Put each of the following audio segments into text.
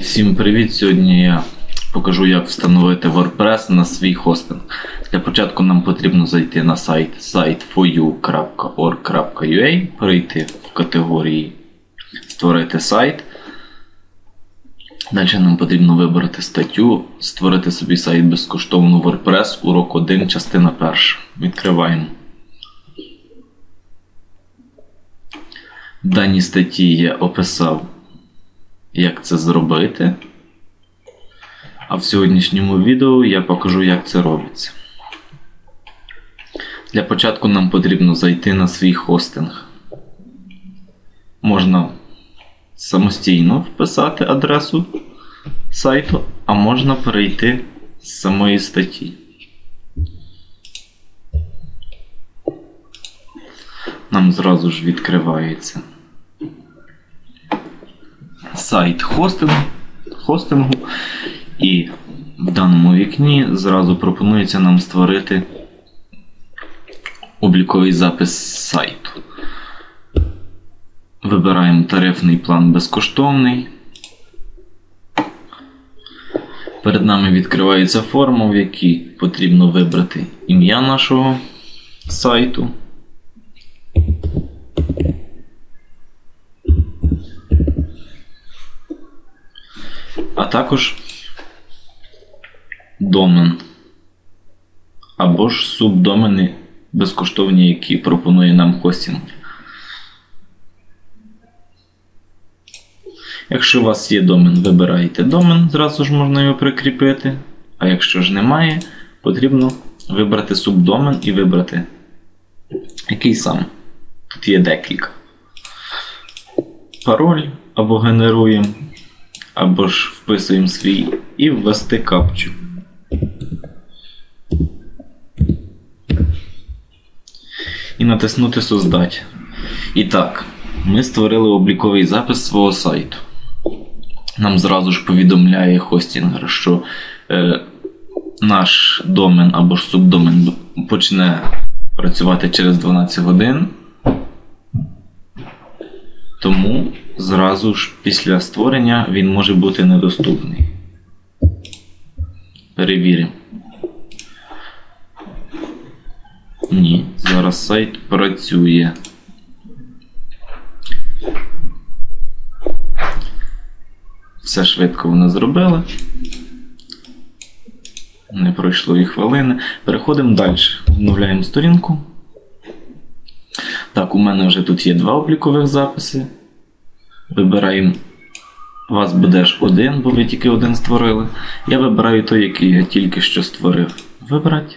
Всім привіт! Сьогодні я покажу, як встановити WordPress на свій хостинг. Для початку нам потрібно зайти на сайт site4u.org.ua, перейти в категорії Створити сайт. Далі нам потрібно вибрати статтю, створити собі сайт безкоштовно WordPress, урок 1, частина 1. Відкриваємо. В даній статті я описав як це зробити. А в сьогоднішньому відео я покажу, як це робиться. Для початку нам потрібно зайти на свій хостинг. Можна самостійно вписати адресу сайту, а можна перейти з самої статті. Нам зразу ж відкривається сайт хостингу, хостингу, і в даному вікні зразу пропонується нам створити обліковий запис сайту. Вибираємо тарифний план безкоштовний. Перед нами відкривається форма, в якій потрібно вибрати ім'я нашого сайту. а також домен або ж субдомени безкоштовні, які пропонує нам хостинг. Якщо у вас є домен, вибираєте домен, зразу ж можна його прикріпити. А якщо ж немає, потрібно вибрати субдомен і вибрати який сам. Тут є декілька. Пароль або генеруємо або ж вписуємо свій і ввести капчу. І натиснути Создать. І так, ми створили обліковий запис свого сайту. Нам зразу ж повідомляє хостінгер, що е, наш домен або ж субдомен почне працювати через 12 годин. Тому зразу ж після створення він може бути недоступний. Перевіримо. Ні, зараз сайт працює. Все швидко вони зробили. Не пройшло і хвилини. Переходимо далі. Вновляємо сторінку. Так, у мене вже тут є два облікових записи. Вибираємо. Вас буде ж один, бо ви тільки один створили. Я вибираю той, який я тільки що створив. Вибрати.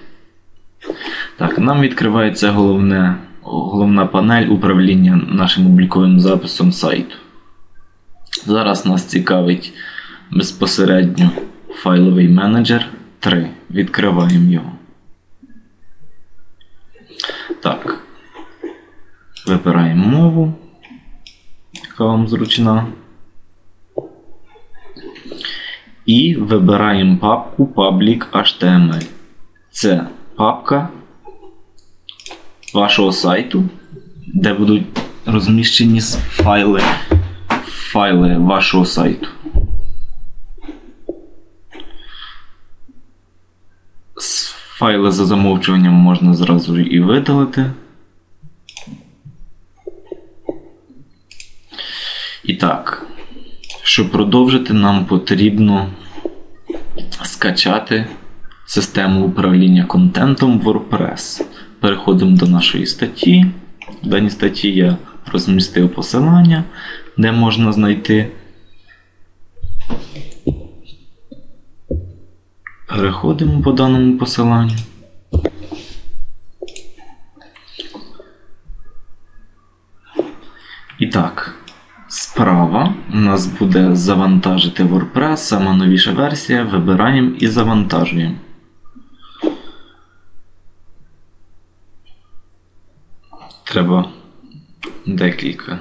Так, нам відкривається головне, головна панель управління нашим обліковим записом сайту. Зараз нас цікавить безпосередньо файловий менеджер 3. Відкриваємо його. Так. Вибираємо мову яка вам зручна. І вибираємо папку Public HTML. Це папка вашого сайту, де будуть розміщені файли, файли вашого сайту. Файли за замовчуванням можна зразу і видалити. І так, щоб продовжити, нам потрібно скачати систему управління контентом WordPress. Переходимо до нашої статті. В даній статті я розмістив посилання, де можна знайти. Переходимо по даному посиланню. І так. Справа у нас буде завантажити WordPress, сама новіша версія, вибираємо і завантажуємо. Треба декілька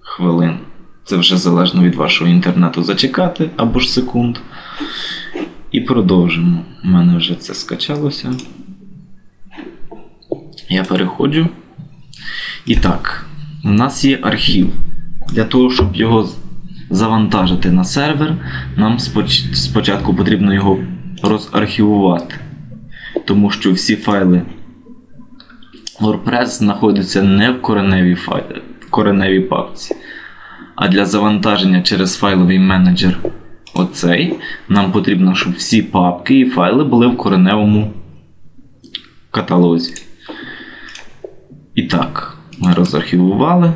хвилин. Це вже залежно від вашого інтернету зачекати або ж секунд. І продовжимо. У мене вже це скачалося. Я переходжу. І так, у нас є архів. Для того, щоб його завантажити на сервер, нам споч- спочатку потрібно його розархівувати. Тому що всі файли WordPress знаходяться не в кореневій, файлі, кореневій папці. А для завантаження через файловий менеджер оцей, нам потрібно, щоб всі папки і файли були в кореневому каталозі. І так, ми розархівували.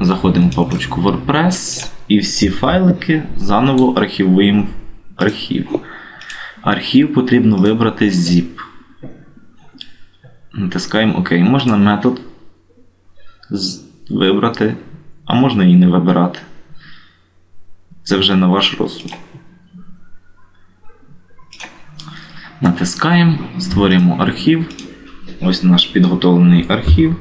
Заходимо в папочку WordPress і всі файлики заново архівуємо в архів. Архів потрібно вибрати zip. Натискаємо ОК. Можна метод вибрати, а можна і не вибирати. Це вже на ваш розсуд. Натискаємо, створюємо архів. Ось наш підготовлений архів.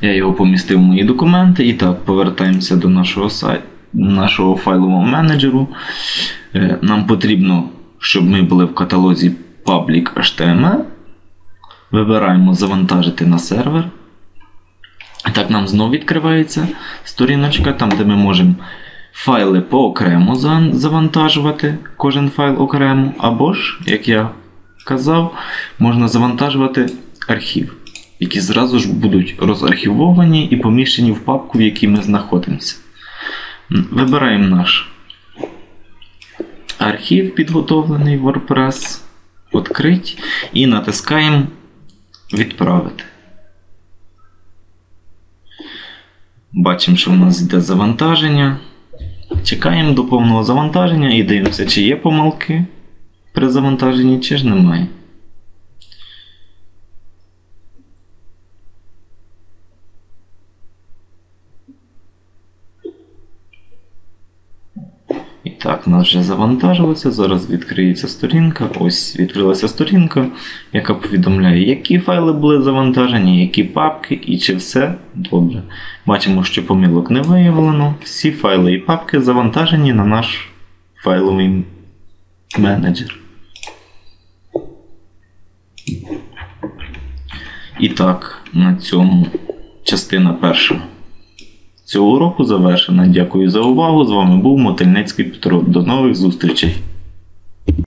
Я його помістив в мої документи. І так, повертаємося до нашого сайту, нашого файлового менеджеру. Е, Нам потрібно, щоб ми були в каталозі Public HTML. Вибираємо завантажити на сервер. І так нам знову відкривається сторіночка, там, де ми можемо файли поокремо за- завантажувати, кожен файл окремо, або ж, як я казав, можна завантажувати архів, які зразу ж будуть розархівовані і поміщені в папку, в якій ми знаходимося. Вибираємо наш архів, підготовлений WordPress, відкрить і натискаємо Відправити. Бачимо, що в нас йде завантаження. Чекаємо до повного завантаження і дивимося, чи є помилки при завантаженні, чи ж немає. І так, у нас вже завантажилося. Зараз відкриється сторінка. Ось відкрилася сторінка, яка повідомляє, які файли були завантажені, які папки і чи все добре. Бачимо, що помилок не виявлено. Всі файли і папки завантажені на наш файловий менеджер. І так, на цьому частина перша цього року завершена. Дякую за увагу. З вами був Мотельницький Петро. До нових зустрічей!